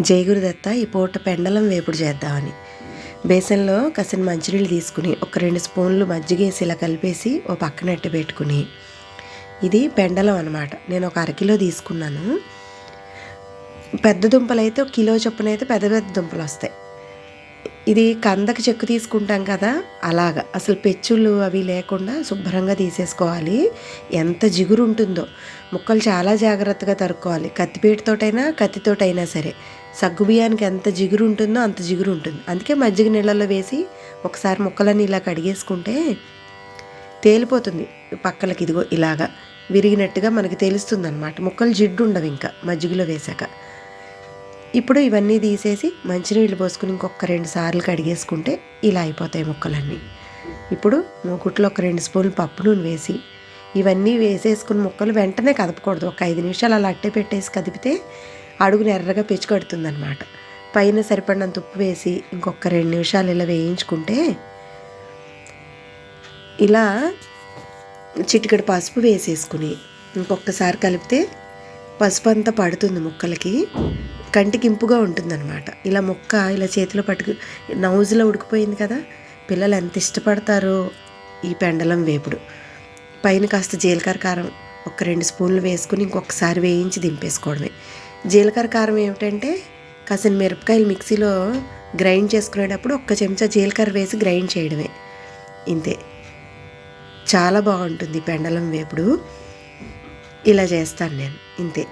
జయగురుదత్త ఈ పూట పెండలం వేపుడు చేద్దామని. బేసన్లో కసిన మంచినీళ్ళు తీసుకుని ఒక రెండు స్పూన్లు మజ్జిగేసి ఇలా కలిపేసి ఓ పక్కనట్టు పెట్టుకుని. ఇది పెండలం అనమాట నేను ఒక అరకిలో తీసుకున్నాను. పెద్ద దుంపలు అయితే ఒక కిలో చొప్పున అయితే పెద్ద పెద్ద దుంపలు వస్తాయి ఇది కందకి చెక్కు తీసుకుంటాం కదా అలాగా. అసలు పెచ్చులు అవి లేకుండా శుభ్రంగా తీసేసుకోవాలి. ఎంత జిగురు ఉంటుందో ముక్కలు చాలా జాగ్రత్తగా తరుక్కోవాలి. కత్తిపీటతోటైనా కత్తితోటైనా సరే. సగ్గు బియ్యానికి ఎంత జిగురు ఉంటుందో అంత జిగురు ఉంటుంది అందుకే మజ్జిగ నీళ్ళలో వేసి ఒకసారి ముక్కలన్నీ ఇలా కడిగేసుకుంటే తేలిపోతుంది. పక్కలకి ఇదిగో ఇలాగా విరిగినట్టుగా మనకి తెలుస్తుంది అనమాట ముక్కలు జిడ్డు ఉండవు ఇంకా మజ్జిగలో వేసాక. ఇప్పుడు ఇవన్నీ తీసేసి మంచినీళ్ళు పోసుకుని ఇంకొక రెండు సార్లు కడిగేసుకుంటే ఇలా అయిపోతాయి ముక్కలన్నీ. ఇప్పుడు మూకుట్లో ఒక రెండు స్పూన్లు పప్పు నూనె వేసి ఇవన్నీ వేసేసుకుని ముక్కలు వెంటనే కదపకూడదు. ఒక ఐదు నిమిషాలు అలా అట్టే పెట్టేసి కదిపితే అడుగుని ఎర్రగా పెచ్చు అనమాట పైన సరిపడినంత ఉప్పు వేసి ఇంకొక రెండు నిమిషాలు ఇలా వేయించుకుంటే ఇలా చిటికెడు పసుపు వేసేసుకుని ఇంకొకసారి కలిపితే పసుపు అంతా పడుతుంది ముక్కలకి. కంటికి ఇంపుగా ఉంటుందన్నమాట. ఇలా ముక్క ఇలా చేతిలో పట్టుకు నౌజులో ఉడికిపోయింది కదా పిల్లలు ఎంత ఇష్టపడతారో ఈ పెండలం వేపుడు. పైన కాస్త జీలకర్ర కారం ఒక రెండు స్పూన్లు వేసుకుని ఇంకొకసారి వేయించి దింపేసుకోవడమే. జీలకర్ర కారం ఏమిటంటే కాసిన మిరపకాయలు మిక్సీలో గ్రైండ్ చేసుకునేటప్పుడు ఒక్క చెంచా జీలకర్ర వేసి గ్రైండ్ చేయడమే. ఇంతే. చాలా బాగుంటుంది పెండలం వేపుడు. ఇలా చేస్తాను నేను ఇంతే